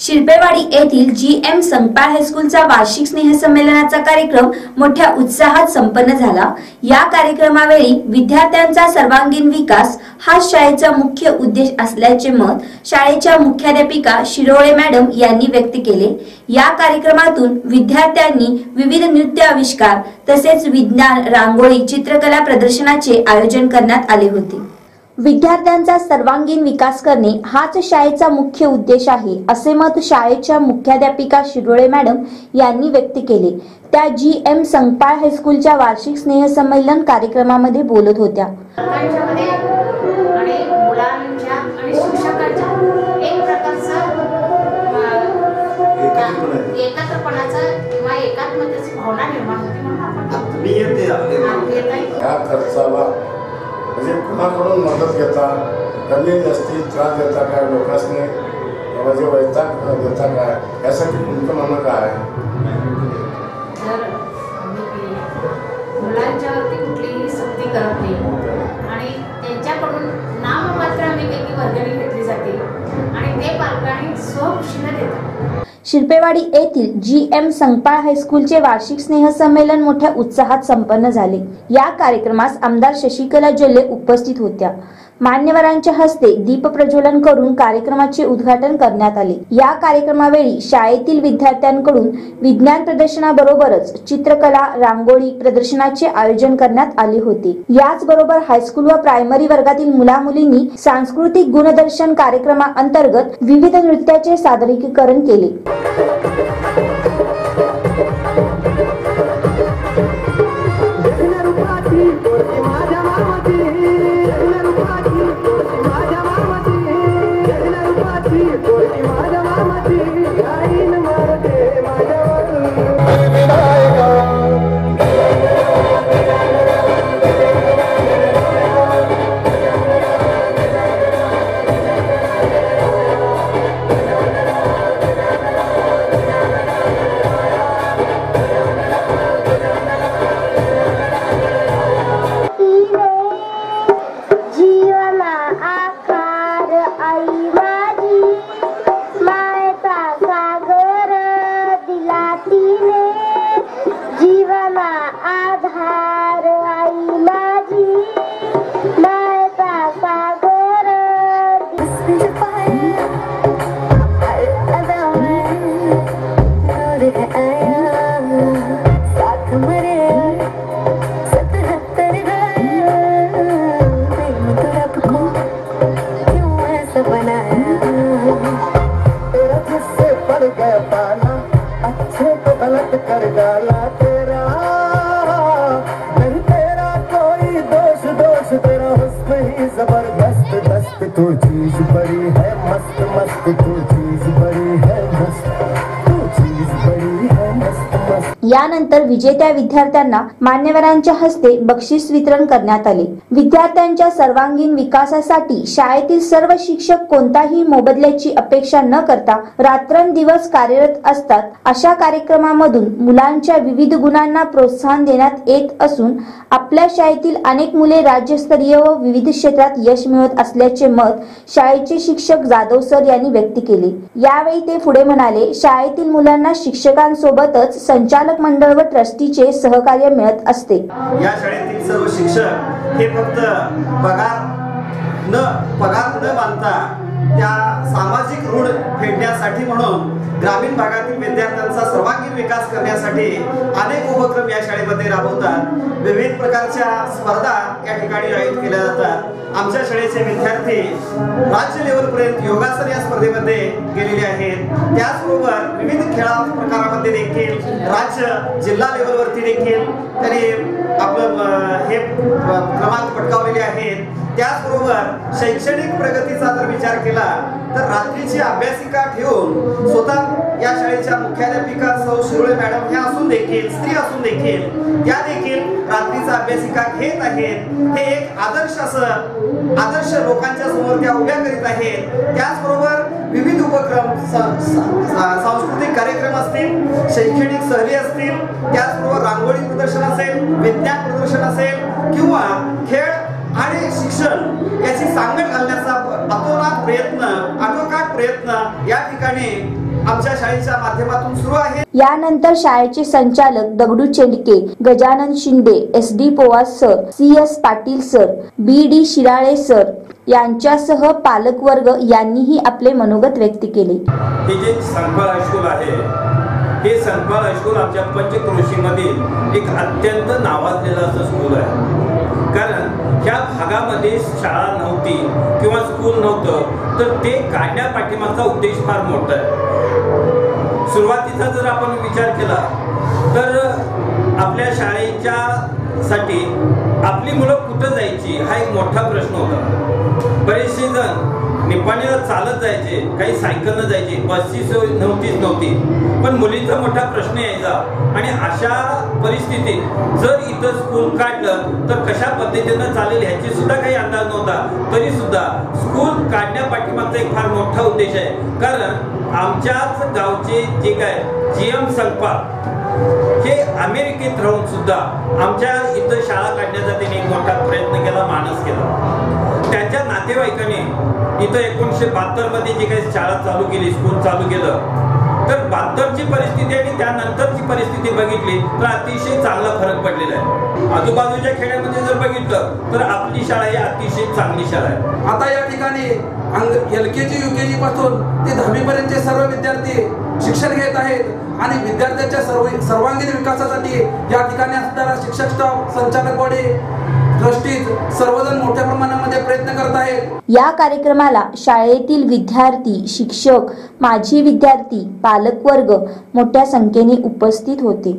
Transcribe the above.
शिल्पेवाडी येथील G M Sangpal हायस्कूलचा वार्षिक स्नेहसंमेलनाचा कार्यक्रम मोठ्या उत्साहात संपन्न झाला. या कार्यक्रमावेळी विद्यार्थ्यांचा सर्वांगीण विकास हा शाळेचा मुख्य उद्देश असल्याचे मत शाळेच्या मुख्याध्यापिका शिरोळे मॅडम यांनी व्यक्त केले. या कार्यक्रमातून विद्यार्थ्यांनी विविध नृत्य आविष्कार तसेच विज्ञान रांगोळी चित्रकला प्रदर्शनाचे आयोजन करण्यात आले होते. विद्यार्थ्यांचा सर्वांगीण विकास करणे हाच शाळेचा मुख्य उद्देश आहे असे मत शाळेच्या मुख्याध्यापिका शिरोळे मॅडम यांनी व्यक्त केले. त्या जी. एम. संगपाळ हायस्कूलच्या वार्षिक स्नेहसंमेलन कार्यक्रमामध्ये बोलत होत्या. एकात्मतेची भावना निर्माण होती म्हणजे कुणाकडून मदत घेता कमी जास्ती त्रास देता काय लोकांनी म्हणजे वैताग देता काय? यासाठी तुमचं म्हणणं काय जर आम्ही मुलांच्यावरती कुठलीही सक्ती करत नाही. आणि त्यांच्याकडून नाममात्र आम्ही काही ती वर्गणी घेतली जाते. आणि ते पालकांनी स्वखुशीनं देतात. शिल्पेवाडी येथील जी एम संगपाळ हायस्कूलचे वार्षिक स्नेहसंमेलन मोठ्या उत्साहात संपन्न झाले. या कार्यक्रमास आमदार शशिकला जल्ले उपस्थित होत्या. मान्यवरांच्या हस्ते दीप प्रज्वलन करून कार्यक्रमाचे उद्घाटन करण्यात आले. या कार्यक्रमावेळी शाळेतील विद्यार्थ्यांकडून विज्ञान प्रदर्शनाबरोबरच चित्रकला रांगोळी प्रदर्शनाचे आयोजन करण्यात आले होते. याचबरोबर हायस्कूल व प्रायमरी वर्गातील मुला मुलींनी सांस्कृतिक गुणदर्शन कार्यक्रमाअंतर्गत विविध नृत्याचे सादरीकरण केले. आधार. चीज बड़ी है मस्त मस्त तू चीज बड़ी है मस्त। यानंतर विजेत्या विद्यार्थ्यांना मान्यवरांच्या हस्ते बक्षीस वितरण करण्यात आले. विद्यार्थ्यांच्या सर्वांगीण विकासासाठी शाळेतील सर्व शिक्षक कोणताही मोबदल्याची अपेक्षा न करता रात्रंदिवस कार्यरत असतात. अशा कार्यक्रमामधून मुलांच्या विविध गुणांना प्रोत्साहन देण्यात येत असून आपल्या शाळेतील अनेक मुले राज्यस्तरीय व विविध क्षेत्रात यश मिळवत असल्याचे मत शाळेचे शिक्षक जाधव सर यांनी व्यक्त केले. यावेळी ते पुढे म्हणाले शाळेतील मुलांना शिक्षकांसोबतच संचालक पालक मंडळ व ट्रस्टीचे सहकार्य मिळत असते. या शाळेतील सर्व शिक्षक हे फक्त पगार न पगार न बांधता त्या सामाजिक ऋण फेडण्यासाठी म्हणून ग्रामीण भागातील विद्यार्थ्यांचा सर्वांगीण विकास करण्यासाठी अनेक उपक्रम या शाळेमध्ये राबवतात. विविध प्रकारच्या स्पर्धा या ठिकाणी आयोजित केल्या जातात. आमच्या शाळेचे विद्यार्थी राज्य लेवलपर्यंत योगासन या स्पर्धेमध्ये गेलेले आहेत. त्याचबरोबर विविध खेळा प्रकारामध्ये देखील राज्य जिल्हा लेवलवरती देखील त्यांनी आपलं हे क्रमांक पटकावलेले आहेत. त्याचबरोबर शैक्षणिक प्रगतीचा जर विचार केला तर रात्रीची अभ्यासिका ठेवून स्वतः या शाळेच्या मुख्याध्यापिका सौ शिरोळे मॅडम ह्या असून देखील स्त्री असून देखील त्या देखील रात्रीचा अभ्यासिका घेत आहेत. हे एक आदर्श असं आदर्श लोकांच्या समोर त्या उभ्या करीत आहेत. त्याचबरोबर विविध उपक्रम सांस्कृतिक कार्यक्रम असतील शैक्षणिक सहली असतील त्याचबरोबर रांगोळी प्रदर्शन असेल विज्ञान प्रदर्शन असेल किंवा खेळ आणि शिक्षण याची सांगड घालण्याचा अतोनात प्रयत्न आटोकाट प्रयत्न या ठिकाणी आमच्या शाळेच्या माध्यमातून सुरू आहे. यानंतर शाळेचे संचालक Dagdu Chendke Gajanan Shinde S D Pawar sir C S Patil sir B D Shirale sir यांच्यासह पालकवर्ग यांनीही आपले मनोगत व्यक्त केले. हे जे संकपाळ हायस्कूल आहे हे संकपाळ हायस्कूल आमच्या पंचक्रोशीमधील एक अत्यंत नावाजलेलं असं स्कूल आहे. कारण ह्या भागामध्ये शाळा नव्हती किंवा स्कूल नव्हतं तर ते काढण्यापाठीमागचा उद्देश फार मोठा आहे. सुरुवातीचा जर आपण विचार केला तर आपल्या शाळेच्या साठी आपली मुलं कुठं जायची हा एक मोठा प्रश्न होता. बरेचसे जण निपाणीला चालत जायचे काही सायकलनं जायचे बसची सोय नव्हतीच नव्हती. पण मुलींचा मोठा प्रश्न यायचा. आणि अशा परिस्थितीत जर इथं स्कूल काढलं तर कशा पद्धतीनं चालेल? ह्याची सुद्धा काही अंदाज नव्हता. तरी सुद्धा स्कूल काढण्यापाठीमागचा एक फार मोठा उद्देश आहे. कारण आमच्याच गावचे जे काय जी एम संपा हे अमेरिकेत राहून सुद्धा आमच्या इथं शाळा काढण्याचा त्यांनी एक मोठा प्रयत्न केला मानस केला. नातेवाईकाने इथं एकोणीसशे बहात्तरमध्ये जी काही शाळा चालू केली स्कूल चालू केलं तर बहात्तरची परिस्थिती आणि त्यानंतरची परिस्थिती बघितली तर अतिशय चांगला फरक पडलेला आहे. आजूबाजूच्या खेड्यामध्ये जर बघितलं तर आपली शाळा ही अतिशय चांगली शाळा आहे. आता या ठिकाणी एल के जी यू के जी पासून ते दहावीपर्यंतचे सर्व विद्यार्थी शिक्षण घेत आहेत आणि विद्यार्थ्यांच्या सर्व सर्वांगीण विकासासाठी या ठिकाणी असणारा शिक्षक स्टाफ संचालक बॉडी ट्रस्टीज सर्वजण मोठ्या प्रमाणामध्ये प्रयत्न करत आहेत. या कार्यक्रमाला शाळेतील विद्यार्थी शिक्षक माजी विद्यार्थी पालकवर्ग मोठ्या संख्येने उपस्थित होते.